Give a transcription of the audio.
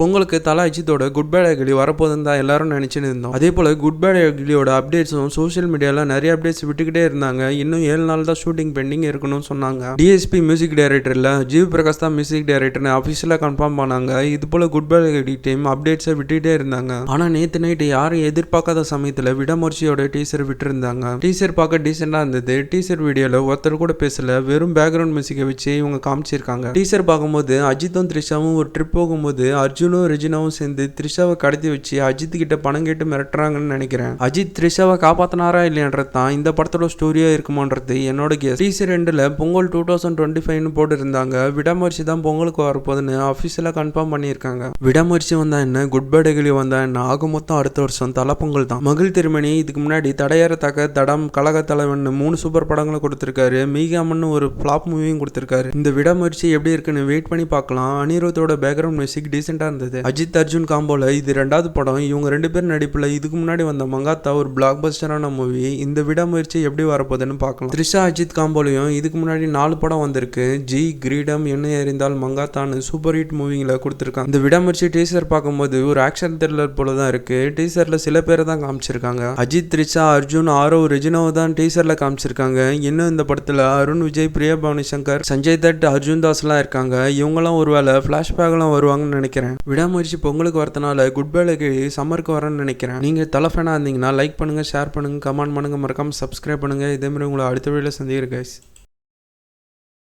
பொங்கலுக்கு தலா அஜித்தோட குட் பேட் அகிலி வரப்போதுன்னு தான் எல்லாரும் நினைச்சுன்னு இருந்தோம். அதே போல குட் பேட் அகிலியோட அப்டேட்ஸும் சோஷியல் மீடியாவில் நிறைய அப்டேட்ஸ் விட்டுக்கிட்டே இருந்தாங்க. இன்னும் ஏழு நாள் தான் ஷூட்டிங் பெண்டிங் இருக்கணும்னு சொன்னாங்க. டிஎஸ்பி மியூசிக் டைரக்டர்ல ஜீவ் பிரகாஷ் தான் மியூசிக் டைரக்டர்னு அஃபிஷியலாக கன்ஃபார்ம் பண்ணாங்க. இது போல குட் பேட் அகிலி டீம் அப்டேட்ஸை விட்டுக்கிட்டே இருந்தாங்க. ஆனால் நேத்து நைட்டு யாரும் எதிர்பார்க்காத சமயத்தில் விடமுறைச்சியோட டீசர் விட்டுருந்தாங்க. டீசர் பார்க்க டீசெண்டாக இருந்தது. டீசர் வீடியோவில் ஒருத்தர் கூட பேசல. வெறும் பேக்ரவுண்ட் மியூசிக்கை வச்சு இவங்க காமிச்சிருக்காங்க. டீசர் பார்க்கும்போது அஜித்தும் த்ரிஷாவும் ஒரு ட்ரிப் போகும்போது அர்ஜுன் அர்ஜுனும் ரிஜினாவும் சேர்ந்து த்ரிஷாவை கடத்தி வச்சு அஜித் கிட்ட பணம் கேட்டு மிரட்டுறாங்கன்னு நினைக்கிறேன். அஜித் த்ரிஷாவை காப்பாத்தினாரா இல்லையன்றது தான் இந்த படத்தோட ஸ்டோரியா இருக்குமான்றது என்னோட கேஸ் டீசர் ரெண்டுல பொங்கல் டூ தௌசண்ட் டுவெண்ட்டி ஃபைவ்னு போட்டுருந்தாங்க. விடாமுயற்சி தான் பொங்கலுக்கு வரப்போதுன்னு அஃபிஷியலாக கன்ஃபார்ம் பண்ணியிருக்காங்க. விடாமுயற்சி வந்தா என்ன? குட் பை டெகிலி வந்தா என்ன? ஆக மொத்தம் அடுத்த வருஷம் தலை பொங்கல் தான். மகிழ் திருமணி இதுக்கு முன்னாடி தடையற தக்க தடம் கழக தலைவன் மூணு சூப்பர் படங்களை கொடுத்திருக்காரு. மீகாமன் ஒரு ஃபிளாப் மூவியும் கொடுத்திருக்காரு. இந்த விடாமுயற்சி எப்படி இருக்குன்னு வெயிட் பண்ணி பார்க்கலாம். அனிருத்தோட பேக்ரவுண்ட் மியூசிக் டீசெண்டா இருந்தது அஜித் அர்ஜுன் காம்போல இது ரெண்டாவது படம். இவங்க ரெண்டு பேர் நடிப்புல இதுக்கு முன்னாடி வந்த மங்காத்தா ஒரு பிளாக் பஸ்டரான மூவி இந்த விடாமுயற்சி எப்படி வரப்போகுதுன்னு பார்க்கலாம். த்ரிஷா அஜித் காம்போலையும் இதுக்கு முன்னாடி நாலு படம் வந்திருக்கு. ஜி கிரீடம் என்ன எறிந்தால் மங்காத்தான்னு சூப்பர் ஹிட் மூவிங்களை கொடுத்துருக்காங்க. இந்த விடாமுயற்சி டீசர் பார்க்கும்போது ஒரு ஆக்ஷன் த்ரில்லர் போல தான் இருக்கு டீசர்ல சில பேரை தான் காமிச்சிருக்காங்க. அஜித் த்ரிஷா அர்ஜுன் ஆரோ ரெஜினாவை தான் டீசர்ல காமிச்சிருக்காங்க. இன்னும் இந்த படத்தில் அருண் விஜய் பிரியா பவானி சங்கர் சஞ்சய் தட் அர்ஜுன் தாஸ்லாம் இருக்காங்க. இவங்கெல்லாம் ஒருவேளை ஃப்ளாஷ்பேக்லாம் வருவாங்கன்னு நினைக்கிறேன். விடாமுயற்சி பொங்கலுக்கு வரதுனால குட் பேலுக்கு சம்மருக்கு வரேன்னு நினைக்கிறேன். நீங்கள் தலை ஃபேனாக இருந்தீங்கன்னா லைக் பண்ணுங்கள் ஷேர் பண்ணுங்கள் கமெண்ட் பண்ணுங்கள் மறக்காமல் சப்ஸ்கிரைப் பண்ணுங்கள் இதே மாதிரி உங்களை அடுத்த வீடியோவில் சந்திக்கிறேன் கைஸ்